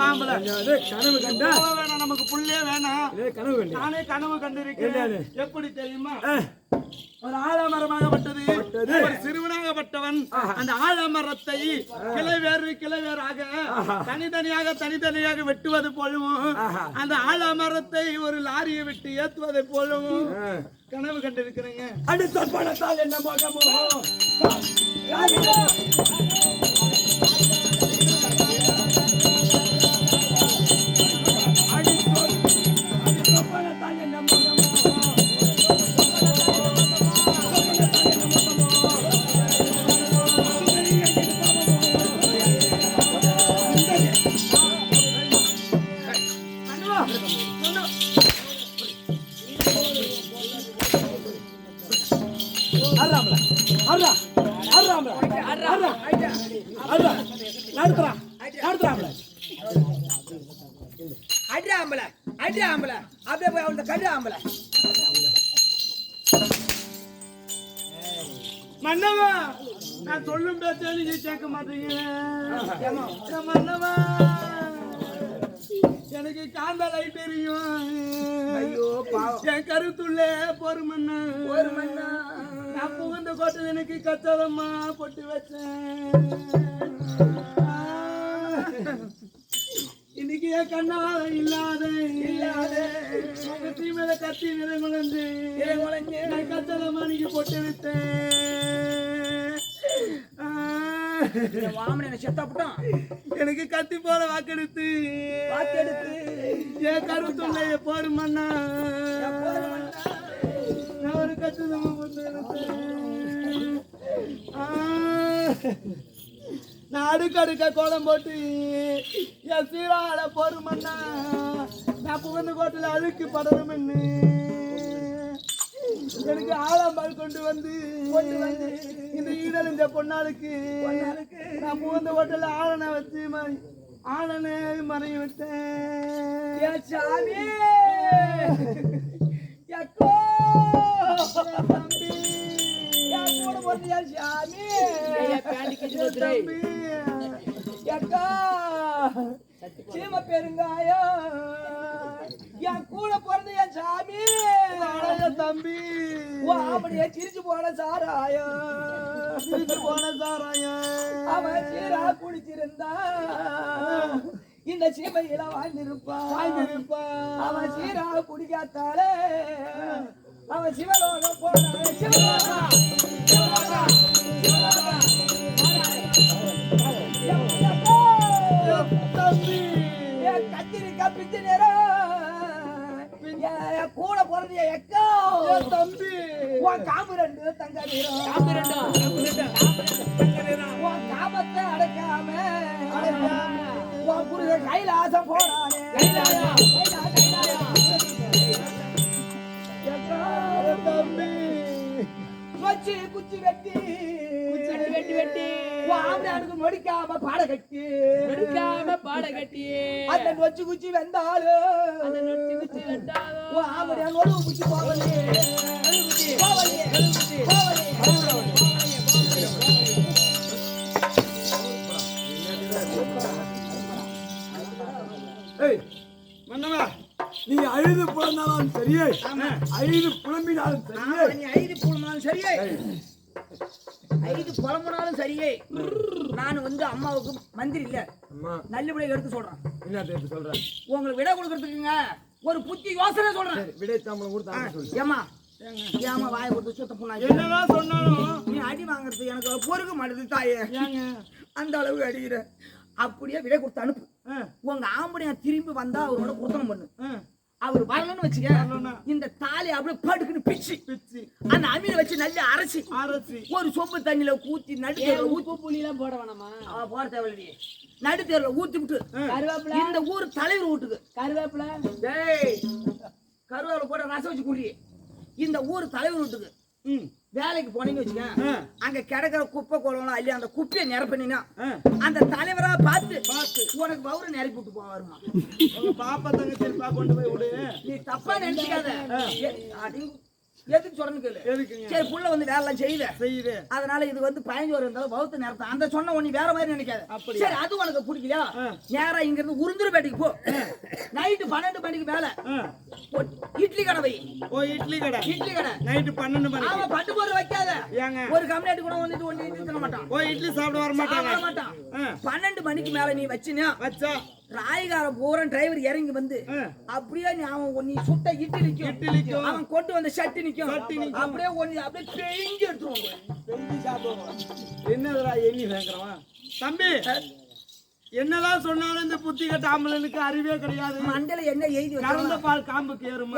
கனவு கண்டா? போக வேணாம் நமக்கு புள்ளே வேணாம். கனவு கண்டா. நானே கனவு கண்டிருக்கிறேன்? எப்படி தெரியுமா? ஒரு ஆலமரமாகப்பட்டது. பட்டது. ஒரு சிறுவனாகப்பட்டவன். அந்த ஆலமரத்தை கிளை வேறு கிளை வேறாக தனித்தனியாக தனித்தனியாக வெட்டுவது போலவும். அந்த ஆலமரத்தை ஒரு லாரியை விட்டு ஏத்துவதை போலவும். கனவு கண்டிருக்கிறேங்க. அடுத்த பணத்தால் என்ன முகமோ அர்றாம்ல அர்றா அர்றாம்ல அர்றா அர்றா நடத்துறா. நடத்துறாம்ல அடி ஆம்பளை அடி ஆம்பளை அப்படியே போய் அவள்கிட்ட கடு ஆம்பளை மன்னவா நான் சொல்லும் பேச்சே நீங்க கேட்க மாட்டீங்க. மன்னவா எனக்கு காந்த லைட் தெரியும். ஐயோ என் கருத்துள்ளே போரு மண்ணா ஒரு மண்ணா நான் புகுந்த கோட்டை எனக்கு கத்ததம்மா பொட்டு வச்சேன். இன்னைக்கு என் கண்ணால இல்லாத. இல்லாத. முகத்தி மேல கத்தி நிறைமுழந்து நிறைமுழந்து. நான் கத்ததம்மா நீங்க பொட்டு வைத்தேன் வாமனை செத்தா போட்டான். எனக்கு கத்தி போல வாக்கெடுத்து. வாக்கெடுத்து. என் கருத்துள்ள போரு மண்ணா நான் ஒரு கத்துதமா பொட்டு. நான் அடுக்கடுக்க கோலம் போட்டு என் சீராட பொறுமண்ணா நான் புகழ்ந்து கோட்டில் அழுக்கு படணும் எனக்கு ஆலம்பால் கொண்டு வந்து கொண்டு வந்து இந்த பொன்னாளுக்கு. நான் புகழ்ந்த கோட்டில் ஆளனை வச்சு ம- ஆளனை மறைய விட்டேன். சாமி தம்பி. எக்கா சீம பெருங்காயம் என் கூட பிறந்த என் சாமி. தம்பி. அப்படியே சிரிச்சு போன சாராயம். திருப்பி போன சாராயம். அவன் சீரா குடிச்சிருந்தா. இந்த சீமையில வாழ்ந்திருப்பான் வாழ்ந்திருப்பான். அவன் சீரா குடிக்காத்தாலே அவன் சிவலோகம் போனான் சிவலோகம். உன் காம்பு ரெண்டு தங்க நிறம் காம்பு ரெண்டு உன் காமத்தை அடக்காம உன் புருஷன் கைலாசம் என் தம்பி வச்சு குச்சி வெட்டி. வெட்டி வெட்டி வெட்டி. ஆம்பளையானுக்கு நொடிக்காம பாட கட்டி. எடுக்காம பாட கட்டி. அந்த நொச்சு குச்சி வெந்தாலும் அந்த நொச்சி குச்சி வெட்டாலும் ஆம்பளையா நொடு குச்சி போவலே போவலே போவலே நீ அழுது புலந்தாலும் சரியே அழுது புலம்பினாலும் சரியே நீ ஐது புலம்பினாலும் சரியே ஐது புலம்பினாலும் சரியே. நான் வந்து அம்மாவுக்கு மந்திரி இல்ல. அம்மா. நல்லபடியாக எடுத்து சொல்றேன். என்ன பேர் சொல்றேன் உங்களுக்கு விடை கொடுக்கறதுக்குங்க ஒரு புத்தி யோசனை சொல்றேன். விடை தாம்பளம் சொல்லு ஏமா ஏமா வாய கொடுத்து சுத்த பொண்ணா என்னதான் சொன்னாலும் நீ அடி வாங்குறது எனக்கு பொறுக்க மாட்டேது தாயே. அந்த அளவுக்கு அடிக்கிற. அப்படியே விடை கொடுத்து அனுப்பு. உங்க ஆம்பளையா திரும்பி வந்தா அவரோட குத்தனம் பண்ணு. அவர் வரலன்னு வச்சுக்க? இந்த தாலி அப்படியே படுக்குன்னு பிச்சு. பிச்சு. அந்த அமீனை வச்சு நல்லா அரைச்சி. அரசி ஒரு சொம்பு தண்ணியில ஊத்தி நடுத்தேர்ல ஊத்தி புளியெல்லாம் போட வேணாமா? அவ போற தேவையில்லையே. நடுத்தேர்ல ஊத்தி விட்டு கருவேப்பிலை. இந்த ஊர் தலைவர் வீட்டுக்கு கருவேப்பிலை. டேய் கருவேப்பிலை போட ரசம் வச்சு குடி இந்த ஊர் தலைவர் வீட்டுக்கு ம். வேலைக்கு போனீங்க வச்சுக்க. அங்க கிடக்கிற குப்பை குளம்லாம் அள்ளி அந்த குப்பையை நிரப்பினீங்கன்னா. அந்த தலைவரா பார்த்து பார்த்து. உனக்கு பவுர நிரப்பி விட்டு போவாருமா உங்க பாப்பா தங்கச்சி இருப்பா கொண்டு போய் விடு நீ தப்பா நினைச்சுக்காத. எதுக்கு சொல்றேன்னு கேளு. சரி புள்ள வந்து வேலை எல்லாம் செய்யுது. செய்யுது. அதனால இது வந்து பதினஞ்சு வரும் இருந்தாலும் பௌத்த நேரத்தை அந்த சொன்ன உடனே வேற மாதிரி நினைக்காது? சரி அது உனக்கு பிடிக்கலையா. நேரா இங்க இருந்து உருந்துருப்பேட்டைக்கு போ. நைட்டு பன்னெண்டு மணிக்கு மேல. இட்லி கடை வை. ஓ இட்லி கடை. இட்லி கடை. நைட்டு பன்னெண்டு மணிக்கு. அவன் பட்டு போற வைக்காத. ஏங்க? ஒரு கம்யூனிட்டி கூட வந்துட்டு ஒண்ணு தின்ன மாட்டான். ஓ இட்லி சாப்பிட வர மாட்டான். பன்னெண்டு மணிக்கு மேல நீ வச்சினா வச்சா? ராயகார பூரா டிரைவர் இறங்கி வந்து. அப்படியே நீ அவன் நீ சுட்ட இட்லிக்கும் இட்லிக்கும். அவன் கொண்டு வந்த சட்டி நிக்கும் நிக்கும். அப்படியே ஒண்ணு அப்படியே பெஞ்சு எடுத்துருவாங்க என்னதுடா எண்ணி சேர்க்கிறவன் தம்பி என்னதான் சொன்னாலும் இந்த புத்தி கட்ட ஆம்பளனுக்கு அறிவே கிடையாது. மண்டல என்ன எழுதி கறந்த பால் காம்புக்கு ஏறுமா?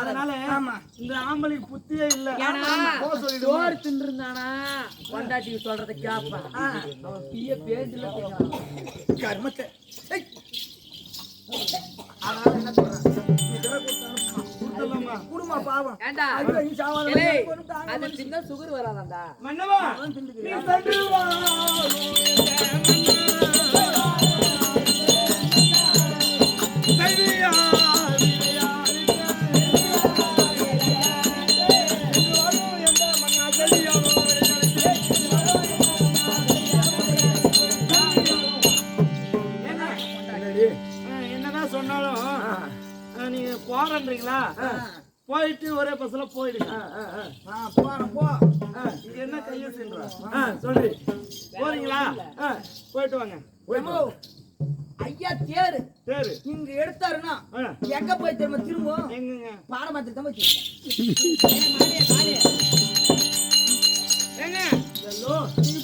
அதனால ஆமா. இந்த ஆம்பளைக்கு புத்தியே இல்ல. சோறு தின்றுந்தானா பொண்டாட்டி சொல்றத கேப்பான் அவன் பிய பேஜ்ல கர்மத்தை. அதனால என்ன சொல்றேன்? இதெல்லாம் கொடுத்தாலும் கொடுத்துடலாமா? குடும்ப பாவம். சின்ன சுகர் வராதாண்டா? மன்னவா. போயிட்டு ஒரே பஸ்ல போயிடுங்க போ. இங்க என்ன கைய சென்றா ஆ, சொல்றி. போறீங்களா? போயிட்டு வாங்க. ஐயா தேரு. சரி இங்க எடுத்தாருன்னா எங்க போய் திரும்ப திரும்பும் எங்கங்க பாடமாத்திரம் தான் ஏங்க நீங்க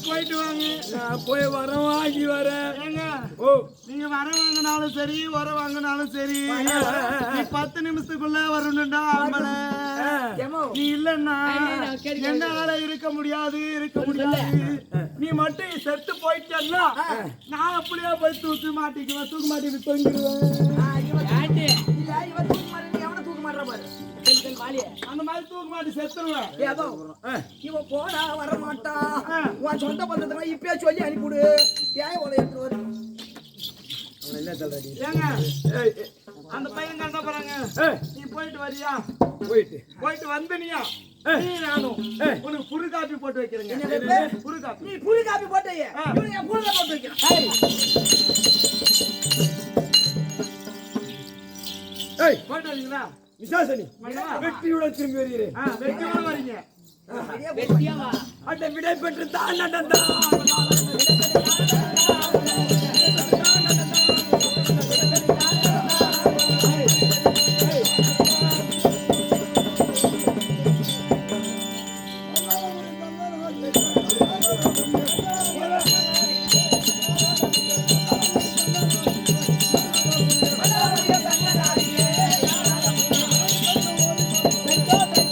போயிட்டு வாங்க. நான் போய் வரேன் வாங்கி வரேன். ஏங்க ஓ. நீங்க வர வாங்கினாலும் சரி வர வாங்கினாலும் சரி. நீ பத்து நிமிஷத்துக்குள்ள வரணும்டா ஆம்பளை நீ இல்லன்னா. என்னால இருக்க முடியாது இருக்க முடியாது. நீ மட்டும் செத்து போயிட்டன்னா நான் அப்படியே போய் தூக்கு மாட்டிக்குவேன் தூக்கு மாட்டிட்டு தொங்கிடுவேன். பாரு. அந்த மாதிரி தூக்கு மாட்டி செத்துருவேன் ஏதோ, இவன் போடா வர மாட்டான். உன் சொந்த பந்தத்துல இப்பயே சொல்லி அனுப்பிவிடு. ஏன் உங்களை எடுத்து வரும் அந்த பையன் கண்ட போறாங்க நீ போயிட்டு வரியா? போயிட்டு. போயிட்டு வந்தனியா? நீ நானும். உனக்கு புரு காப்பி போட்டு வைக்கிறேங்க? புரு? காப்பி. நீ புளி காப்பி போட்டே காப்பி போட்டு வைக்கிறான். ஏய். போயிட்டு வரீங்களா? விசாசனி? வெற்றியுடன் திரும்பி வருகிறேன். வெட்டியோட வரீங்க. அந்த விடை பெற்று தான் நடந்தான்